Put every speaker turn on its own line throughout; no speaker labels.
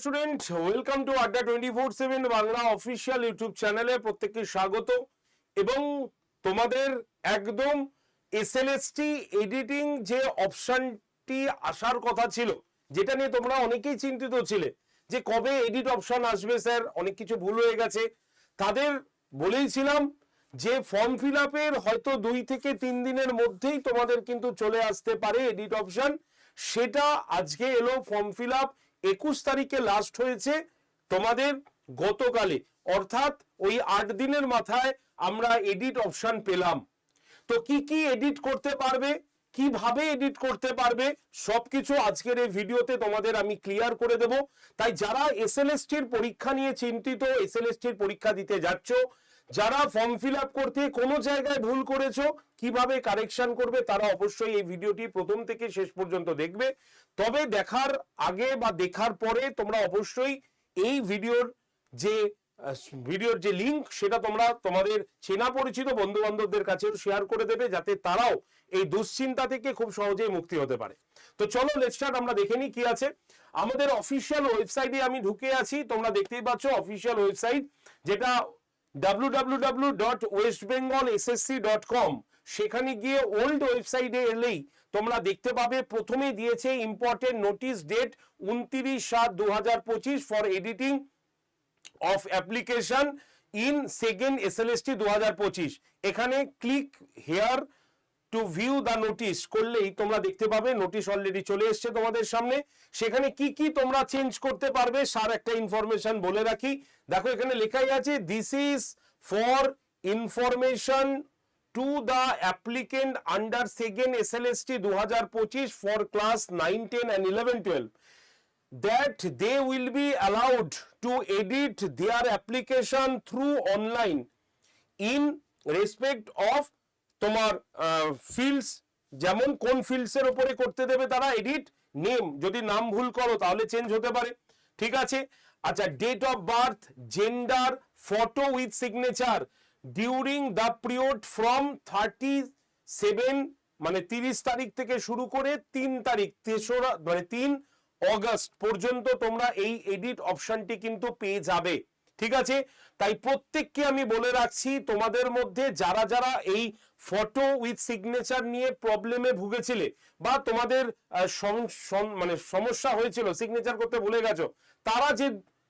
Student welcome to Adda twenty four seven Bangla official YouTube চ্যানেলে প্রত্যেককে স্বাগত। এবং তোমাদের একদম এসএলএসটি এডিটিং যে অপশনটি আসার কথা ছিল, যেটা নিয়ে তোমরা অনেকেই চিন্তিত ছিলে, যে কবে এডিট অপশন আসবে স্যার, অনেক কিছু ভুল হয়ে গেছে। তাদের বলেইছিলাম যে ফর্ম ফিল আপের হয়তো দুই থেকে তিন দিনের মধ্যেই তোমাদের কিন্তু চলে আসতে পারে এডিট অপশন সেটা আজকে এলো ফর্ম ফিল আপ একুশ তারিখে লাস্ট হয়েছে তোমাদের গতকালে অর্থাৎ ওই আট দিনের মাথায় আমরা এডিট অপশন পেলাম। তো কি কি এডিট করতে পারবে? কীভাবে এডিট করতে পারবে? সবকিছু আজকের এই ভিডিওতে তোমাদের আমি ক্লিয়ার করে দেব। তাই যারা এসএলএসটির পরীক্ষা নিয়ে চিন্তিত, এসএলএসটির পরীক্ষা দিতে যাচ্ছ, যারা ফর্ম ফিল আপ করতে কোনো জায়গায় ভুল করেছ, কীভাবে কারেকশন করবে তারা অবশ্যই এই ভিডিওটি প্রথম থেকে শেষ পর্যন্ত দেখবে। তবে দেখার আগে বা দেখার পরে তোমরা অবশ্যই এই ভিডিওর যে ভিডিওর যে লিংক সেটা তোমরা তোমাদের চেনা পরিচিত বন্ধু বান্ধবদের কাছেও শেয়ার করে দেবে, যাতে তারাও এই দুশ্চিন্তা থেকে খুব সহজেই মুক্তি হতে পারে। তো চলো লেট স্টার্ট আমরা দেখে নিই কি আছে। আমাদের অফিসিয়াল ওয়েবসাইটে আমি ঢুকে আছি, তোমরা দেখতেই পাচ্ছ অফিসিয়াল ওয়েবসাইট যেটা www.westbengalssc.com সেখানে গিয়ে ওল্ড ওয়েবসাইটে এলেই তোমরা দেখতে পাবে, প্রথমে দিয়েছে ইম্পর্টেন্ট নোটিশ ডেট উনত্রিশ সাত দু for editing of application in second SLST দু হাজার পঁচিশ এখানে click here to view the notice করলেই তোমরা দেখতে পাবে নোটিশ অলরেডি চলে এসছে তোমাদের সামনে। সেখানে কি কি তোমরা চেঞ্জ করতে পারবে, সার একটা ইনফরমেশন বলে রাখি। দেখো এখানে লেখাই আছে this is for information to the applicant under second SLST দু হাজার পঁচিশ for class nine ten and eleven twelve that they will be allowed to edit their application through online in respect of তোমার fields যেমন কোন fields এর উপরে করতে দেবে তারা এডিট নেম যদি নাম ভুল করো তাহলে চেঞ্জ হতে পারে। ঠিক আছে? আচ্ছা date of birth gender photo with signature during the period from thirty seven মানে তিরিশ তারিখ থেকে শুরু করে তিন তারিখ, তেসরা মানে তিন অগস্ট পর্যন্ত তোমরা এই এডিট অপশনটি কিন্তু পেয়ে যাবে। ঠিক আছে? তাই প্রত্যেককে আমি বলে রাখছি, তোমাদের মধ্যে যারা যারা এই ফটো উইথ সিগনেচার নিয়ে প্রবলেমে ভুগেছিলে বা তোমাদের মানে সমস্যা হয়েছিল সিগনেচার করতে ভুলে গেছো, তারা যে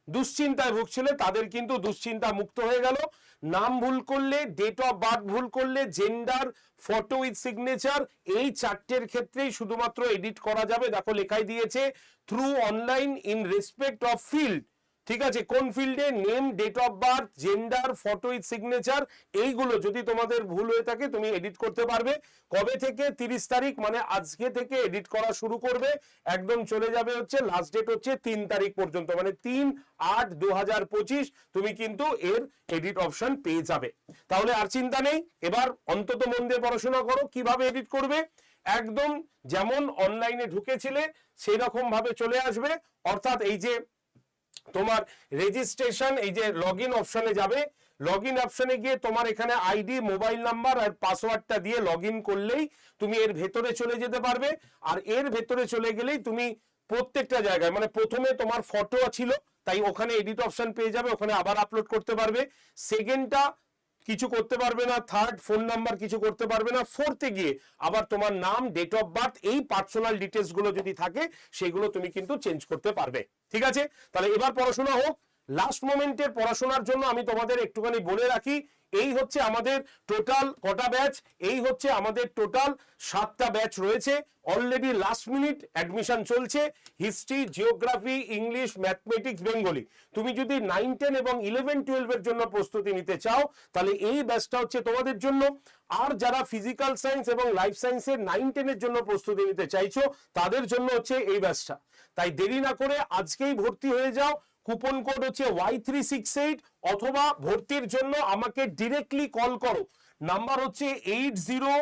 দুশ্চিন্তায় ভুগছিলে, তাদের কিন্তু দুশ্চিন্তা মুক্ত হয়ে গেল। নাম ভুল করলে ডেট অফ বার্থ ভুল করলে জেন্ডার ফটো উইথ সিগনেচার এই চারটের ক্ষেত্রেই শুধুমাত্র এডিট করা যাবে। দেখো, লেখাই দিয়েছে through online in respect of field ঠিক আছে, কোন ফিল্ডে name date of birth gender photo with signature এইগুলো যদি তোমাদের ভুল হয়ে থাকে তুমি এডিট করতে পারবে। কবে থেকে? তিরিশ তারিখ মানে আজকে থেকে এডিট করা শুরু করবে। একদম চলে যাবে হচ্ছে লাস্ট ডেট হচ্ছে তিন তারিখ পর্যন্ত মানে তিন আট দু তুমি কিন্তু এর এডিট অপশন পেয়ে যাবে। তাহলে আর চিন্তা নেই, এবার অন্তত মন দিয়ে পড়াশোনা করো, কীভাবে এডিট করবে? একদম যেমন অনলাইনে ঢুকেছিলে সেই রকম ভাবে চলে আসবে। অর্থাৎ এই যে তোমার রেজিস্ট্রেশন এই যে লগ ইন অপশনে যাবে। লগ ইন অপশনে গিয়ে তোমার এখানে আইডি মোবাইল নাম্বার আর পাসওয়ার্ডটা দিয়ে লগ করলেই তুমি এর ভেতরে চলে যেতে পারবে। আর এর ভেতরে চলে গেলেই তুমি প্রত্যেকটা জায়গায় মানে প্রথমে তোমার ফটো ছিল, তাই ওখানে এডিট অপশন পেয়ে যাবে, ওখানে আবার আপলোড করতে পারবে। সেকেন্ডটা কিছু করতে পারবে না থার্ড ফোন নাম্বার কিছু করতে পারবে না ফোর্থে গিয়ে আবার তোমার নাম ডেট অফ বার্থ এই পার্সোনাল ডিটেলসগুলো যদি থাকে, সেগুলো তুমি কিন্তু চেঞ্জ করতে পারবে। ঠিক আছে? তাহলে এবার পড়াশোনা হোক লাস্ট মোমেন্টের পড়াশোনার জন্য আমি তোমাদের একটুখানি বলে রাখি, এই হচ্ছে আমাদের টোটাল কটা ব্যাচ এই হচ্ছে আমাদের টোটাল সাতটা ব্যাচ রয়েছে। অলরেডি লাস্ট মিনিট অ্যাডমিশন চলছে। History geography English mathematics Bengali তুমি যদি নাইন টেন এবং ইলেভেন টুয়েলভের জন্য প্রস্তুতি নিতে চাও, তাহলে এই ব্যাচটা হচ্ছে তোমাদের জন্য। আর যারা ফিজিক্যাল সায়েন্স এবং লাইফ সায়েন্সের নাইন টেনের জন্য প্রস্তুতি নিতে চাইছো, তাদের জন্য হচ্ছে এই ব্যাচটা তাই দেরি না করে আজকেই ভর্তি হয়ে যাও। কুপন কোড হচ্ছে ওয়াই থ্রি সিক্স এইট অথবা ভর্তির জন্য আমাকে ডিরেক্টলি কল করো। নাম্বার হচ্ছে eight zero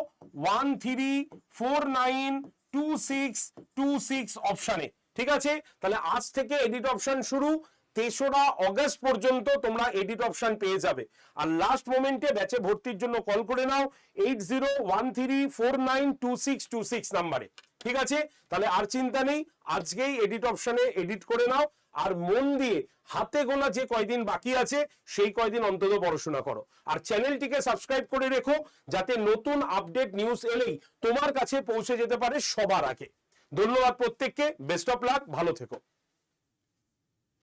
one three four nine two six two six অপশানে ঠিক আছে? তাহলে আজ থেকে এডিট অপশন শুরু। তেসরা অগস্ট পর্যন্ত তোমরা এডিট অপশন পেয়ে যাবে। আর লাস্ট মোমেন্টে ব্যাচে ভর্তির জন্য কল করে নাও eight zero one three four nine two six two six নাম্বারে ঠিক আছে? তাহলে আর চিন্তা নেই, আজকেই এডিট অপশনে এডিট করে নাও। আর মন দিয়ে হাতে গোনা যে কয়দিন বাকি আছে, সেই কয়দিন অন্তত পড়াশোনা করো। আর চ্যানেলটিকে সাবস্ক্রাইব করে রেখো, যাতে নতুন আপডেট নিউজ এলেই তোমার কাছে পৌঁছে যেতে পারে সবার আগে। ধন্যবাদ প্রত্যেককে, বেস্ট অফ লাক, ভালো থেকো।